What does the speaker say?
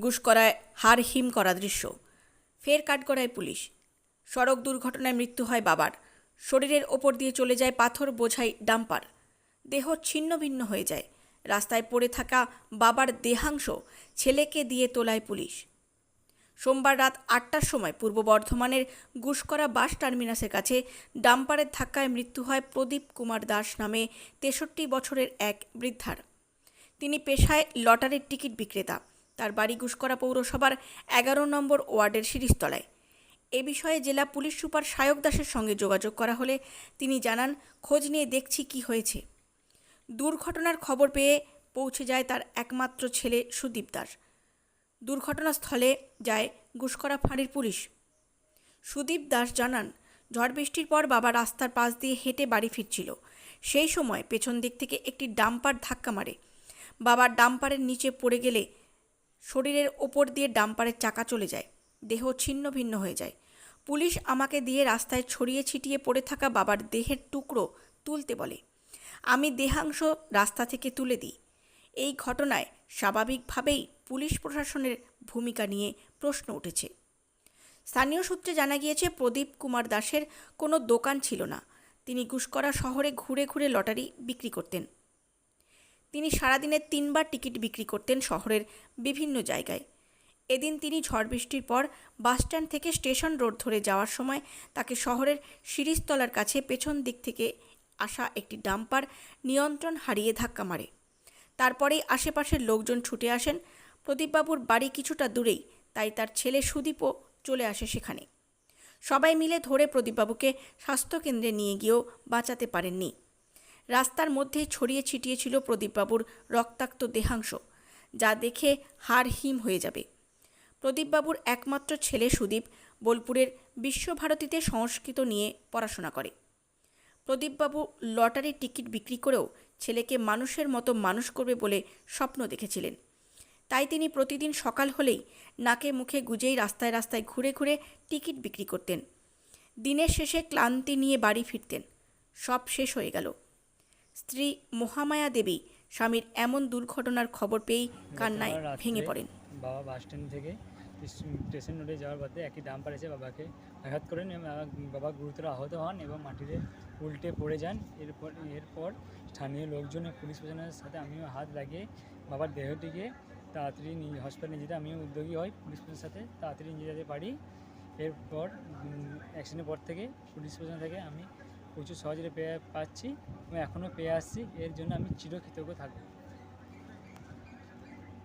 গুসকরায় হার হিম করা দৃশ্য। ফের কাঠগড়ায় পুলিশ। সড়ক দুর্ঘটনায় মৃত্যু হয় বাবার। শরীরের ওপর দিয়ে চলে যায় পাথর বোঝাই ডাম্পার। দেহ ছিন্ন ভিন্ন হয়ে যায়। রাস্তায় পড়ে থাকা বাবার দেহাংশ ছেলেকে দিয়ে তোলায় পুলিশ। সোমবার রাত আটটার সময় পূর্ব বর্ধমানের গুসকরা বাস টার্মিনাসের কাছে ডাম্পারের ধাক্কায় মৃত্যু হয় প্রদীপ কুমার দাস নামে তেষট্টি বছরের এক বৃদ্ধার। তিনি পেশায় লটারির টিকিট বিক্রেতা। তার বাড়ি গুসকরা পৌরসভার এগারো নম্বর ওয়ার্ডের শিরিষতলায় এ বিষয়ে জেলা পুলিশ সুপার সায়ক দাসের সঙ্গে যোগাযোগ করা হলে তিনি জানান, খোঁজ নিয়ে দেখছি কি হয়েছে। দুর্ঘটনার খবর পেয়ে পৌঁছে যায় তার একমাত্র ছেলে সুদীপ দাস। দুর্ঘটনাস্থলে যায় গুসকরা ফাঁড়ির পুলিশ। সুদীপ দাস জানান, ঝড় বৃষ্টির পর বাবা রাস্তার পাশ দিয়ে হেঁটে বাড়ি ফিরছিল। সেই সময় পেছন দিক থেকে একটি ডাম্পার ধাক্কা মারে। বাবার ডাম্পারের নিচে পড়ে গেলে শরীরের ওপর দিয়ে ডাম্পারের চাকা চলে যায়, দেহ ছিন্ন ভিন্ন হয়ে যায়। পুলিশ আমাকে দিয়ে রাস্তায় ছড়িয়ে ছিটিয়ে পড়ে থাকা বাবার দেহের টুকরো তুলতে বলে, আমি দেহাংশ রাস্তা থেকে তুলে দিই। এই ঘটনায় স্বাভাবিকভাবেই পুলিশ প্রশাসনের ভূমিকা নিয়ে প্রশ্ন উঠেছে। স্থানীয় সূত্রে জানা গিয়েছে, প্রদীপ কুমার দাসের কোনো দোকান ছিল না। তিনি গুসকরা শহরে ঘুরে ঘুরে লটারি বিক্রি করতেন। তিনি সারাদিনে তিনবার টিকিট বিক্রি করতেন শহরের বিভিন্ন জায়গায়। এদিন তিনি ঝড় বৃষ্টির পর বাসস্ট্যান্ড থেকে স্টেশন রোড ধরে যাওয়ার সময় তাকে শহরের শিরিষতলার কাছে পেছন দিক থেকে আসা একটি ডাম্পার নিয়ন্ত্রণ হারিয়ে ধাক্কা মারে। তারপরেই আশেপাশের লোকজন ছুটে আসেন। প্রদীপবাবুর বাড়ি কিছুটা দূরেই, তাই তার ছেলে সুদীপও চলে আসে সেখানে। সবাই মিলে ধরে প্রদীপবাবুকে স্বাস্থ্যকেন্দ্রে নিয়ে গিয়েও বাঁচাতে পারেননি। রাস্তার মধ্যে ছড়িয়ে ছিটিয়ে ছিল প্রদীপবাবুর রক্তাক্ত দেহাংশ, যা দেখে হাড় হিম হয়ে যাবে। প্রদীপবাবুর একমাত্র ছেলে সুদীপ বোলপুরের বিশ্বভারতীতে সংস্কৃত নিয়ে পড়াশোনা করে। প্রদীপবাবু লটারির টিকিট বিক্রি করেও ছেলেকে মানুষের মতো মানুষ করবে বলে স্বপ্ন দেখেছিলেন। তাই তিনি প্রতিদিন সকাল হলেই নাকে মুখে গুজেই রাস্তায় রাস্তায় ঘুরে ঘুরে টিকিট বিক্রি করতেন। দিনের শেষে ক্লান্তি নিয়ে বাড়ি ফিরতেন। সব শেষ হয়ে গেল। স্ত্রী মহামায়া দেবী স্বামীর এমন দুর্ঘটনার খবর পেয়েই কান্নায় ভেঙে পড়েন। বাবা বাস স্ট্যান্ড থেকে স্টেশন- রোডে যাওয়ার পথে একটি ডাম্পার এসে বাবাকে আঘাত করেন এবং বাবা- গুরুতর আহত হন এবং মাটিতে উল্টে পড়ে যান। এরপর এরপর স্থানীয় লোকজন পুলিশ প্রশাসনের সাথে আমিও হাত লাগিয়ে বাবার দেহটিকে তাড়াতাড়ি হসপিটালে নিয়ে যেতে আমিও উদ্যোগী হই পুলিশ প্রশাসনের সাথে তাড়াতাড়ি নিয়ে যেতে পারি। এরপর অ্যাক্সিডেন্টের পর থেকে পুলিশ প্রশাসন থেকে আমি প্রচুর সহজে পেয়ে পাচ্ছি এবং এখনও পেয়ে আসছি। এর জন্য আমি চিরকৃতজ্ঞ থাকব।